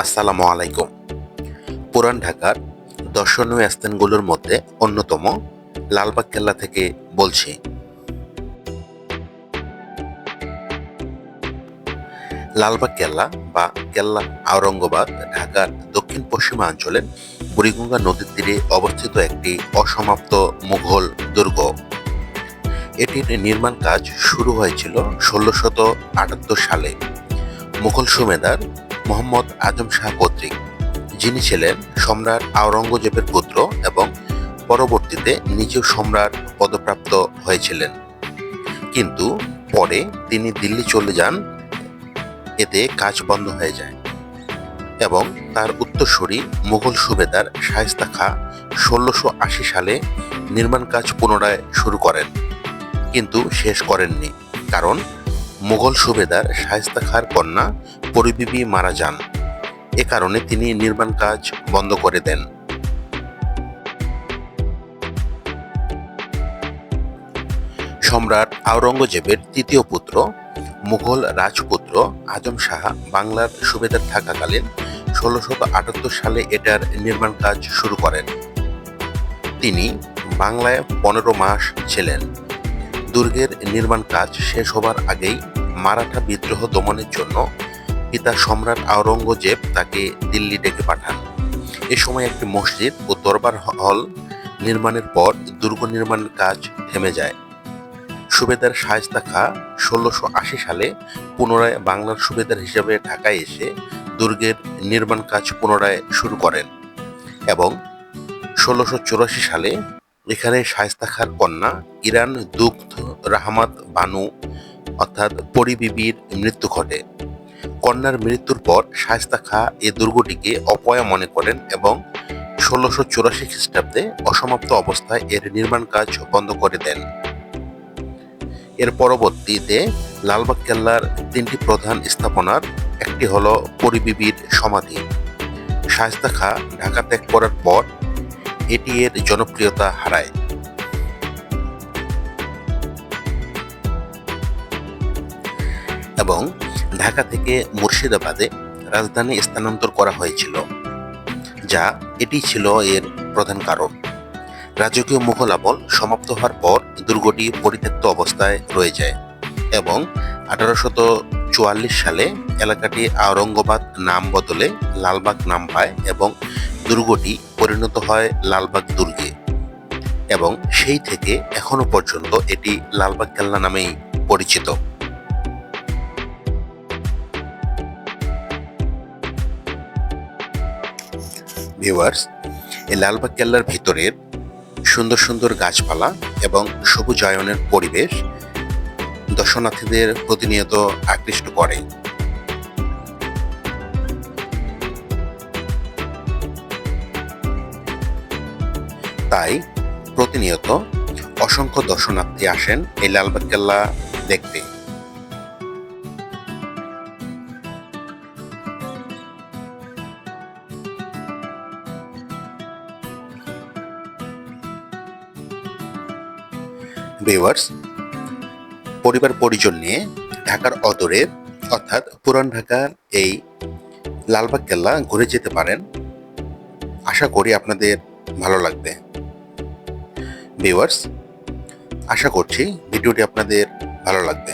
আসসালামু আলাইকুম। পুরান ঢাকার দর্শনীয় স্থানগুলোর মধ্যে অন্যতম লালবাগ কেল্লা থেকে বলছি। লালবাগ কেল্লা বা কেল্লা আওরঙ্গাবাদ ঢাকার দক্ষিণ পশ্চিমাঞ্চলের বুড়িগঙ্গা নদীর তীরে অবস্থিত একটি অসমাপ্ত মুঘল দুর্গ। এটির নির্মাণ কাজ শুরু হয়েছিল ষোলোশত আটাত্তর সালে। মুঘল সুমেদার মোহাম্মদ আজম শাহ কর্তৃক, যিনি ছিলেন সম্রাট আওরঙ্গজেবের পুত্র এবং পরবর্তীতে নিজেও সম্রাট পদপ্রাপ্ত হয়েছিলেন। কিন্তু পরে তিনি দিল্লি চলে যান, এতে কাজ বন্ধ হয়ে যায় এবং তার উত্তরসূরি মুঘল সুবেদার শায়েস্তা খা ষোলোশো আশি সালে নির্মাণ কাজ পুনরায় শুরু করেন, কিন্তু শেষ করেননি। কারণ মুঘল সুবেদার শায়েস্তা খার কন্যা পরিবিবি মারা যান। এ কারণে তিনি নির্মাণ কাজ বন্ধ করে দেন। সম্রাট আওরঙ্গজেবের তৃতীয় পুত্র, মুঘল রাজপুত্র আজম শাহ বাংলার সুবেদার থাকাকালীন ষোলোশত আটাত্তর সালে এটার নির্মাণ কাজ শুরু করেন। তিনি বাংলায় পনেরো মাস ছিলেন। দুর্গের নির্মাণ কাজ শেষ হবার আগেই মারাঠা বিদ্রোহ দমনের জন্য পিতা সম্রাট আওরঙ্গজেব তাকে দিল্লি ডেকে পাঠান। এ সময় একটি মসজিদ ও দরবার হল নির্মাণের পর দুর্গ নির্মাণের কাজ থেমে যায়। সুবেদার শায়েস্তা খা ষোলোশো আশি সালে পুনরায় বাংলার সুবেদার হিসেবে ঢাকায় এসে দুর্গের নির্মাণ কাজ পুনরায় শুরু করেন এবং ষোলোশো চুরাশি সালে এখানে শায়েস্তা খার কন্যা ইরান দুগ্ধ রাহমাত বানু অর্থাৎ পরিবিবির মৃত্যু ঘটে। কন্যার মৃত্যুর পর শায়েস্তা খা এ দুর্গটিকে অপয়া মনে করেন এবং ষোলোশো চুরাশি খ্রিস্টাব্দে অসমাপ্ত অবস্থায় এর নির্মাণ কাজ বন্ধ করে দেন। এর পরবর্তীতে লালবাগ কেল্লার তিনটি প্রধান স্থাপনার একটি হল পরিবিবির সমাধি। শায়েস্তা খা ঢাকা ত্যাগ করার পর এটি এর জনপ্রিয়তা হারায়। এবং ঢাকা থেকে মুর্শিদাবাদে রাজধানী স্থানান্তর করা হয়েছিল, যা এটি ছিল এর প্রধান কারণ। রাজকীয় মুঘল আমল সমাপ্ত হওয়ার পর দুর্গটি পরিত্যক্ত অবস্থায় রয়ে যায় এবং আঠারোশত চুয়াল্লিশ সালে এলাকাটি আওরঙ্গাবাদ নাম বদলে লালবাগ নাম পায় এবং দুর্গটি পরিণত হয় লালবাগ দুর্গে। এবং সেই থেকে এখনও পর্যন্ত এটি লালবাগ কেল্লা নামেই পরিচিত। ভিউয়ার্স এই লালবাগ কেল্লার ভিতরের সুন্দর সুন্দর গাছপালা এবং সবুজায়নের পরিবেশ দর্শনার্থীদের প্রতিনিয়ত আকৃষ্ট করে। তাই প্রতিনিয়ত অসংখ্য দর্শনার্থী আসেন এই লালবাগ কেল্লা দেখতে। ভিউয়ার্স পরিবার পরিজন নিয়ে ঢাকার অদরে, অর্থাৎ পুরান ঢাকার এই লালবাগ কেল্লা ঘুরে যেতে পারেন। আশা করি আপনাদের ভালো লাগবে। ভিউয়ার্স আশা করছি ভিডিওটি আপনাদের ভালো লাগবে।